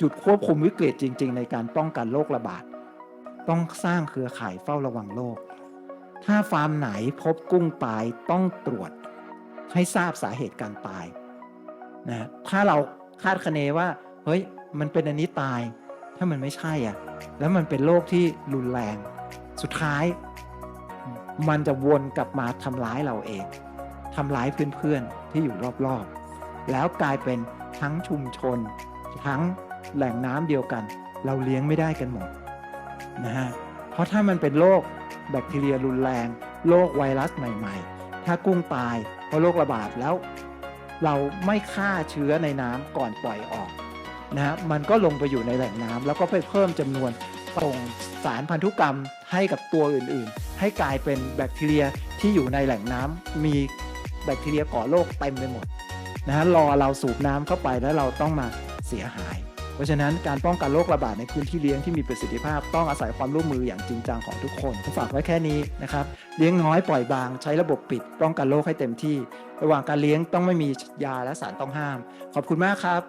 จุดควบคุมวิกฤตจริง ๆ ในการป้องกันโรคระบาด ต้องสร้างเครือข่ายเฝ้าระวังโรค ถ้าฟาร์มไหนพบกุ้งตายต้องตรวจให้ทราบสาเหตุการตายนะถ้าเราคาดคะเนว่าเฮ้ยมันเป็นอันนี้ตาย ถ้ามันไม่ใช่อะ แล้วมันเป็นโรคที่รุนแรง สุดท้าย มันจะวนกลับมาทำร้ายเราเองทำร้ายเพื่อนๆที่อยู่รอบๆ แล้วกลายเป็นทั้งชุมชน ทั้ง แหล่งน้ำเดียวกัน เราเลี้ยงไม่ได้กันหมดนะฮะเพราะถ้ามันเป็นโรคแบคทีเรียรุนแรงโรคไวรัสใหม่ ๆ ถ้ากุ้งตายเพราะโรคระบาดแล้ว เราไม่ฆ่าเชื้อในน้ำก่อนปล่อยออกนะฮะมันก็ลงไปอยู่ในแหล่งน้ำแล้วก็ไปเพิ่มจำนวนส่งสารพันธุกรรมให้กับตัวอื่นๆ ให้กลายเป็นแบคทีเรียที่อยู่ในแหล่งน้ำมีแบคทีเรียก่อโรคเต็มไปหมดนะฮะรอเราสูบน้ำเข้าไปแล้วเราต้องมาเสียหาย เพราะฉะนั้นการป้องกันโรคระบาดในพื้นที่เลี้ยงที่มีประสิทธิภาพต้องอาศัยความร่วมมืออย่างจริงจังของทุกคนฝากไว้แค่นี้นะครับเลี้ยงน้อยปล่อยบางใช้ระบบปิด ป้องกันโรคให้เต็มที่ ระหว่างการเลี้ยงต้องไม่มียาและสารต้องห้าม ขอบคุณมากครับ